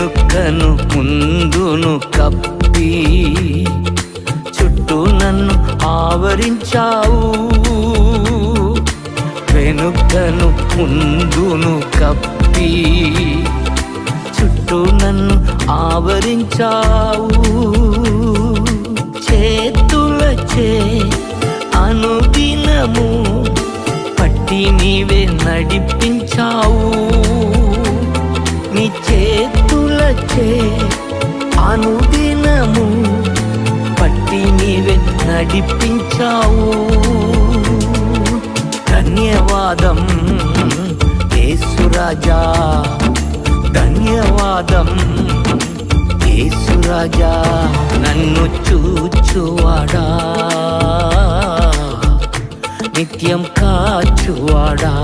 వెనుకను ముందును కప్పి చుట్టూ నన్ను ఆవరించావు. వెనుకను ముందును కప్పి చుట్టూ నన్ను ఆవరించావు. చేతులచే అనుదినము పట్టి నీవే నడిపి చేతులచే అనుదినము పట్టి నీవే నడిపించావు. ధన్యవాదం యేసురాజా ధన్యవాదం యేసురాజా నన్ను చూచువాడా. నిత్యం కాచువాడా.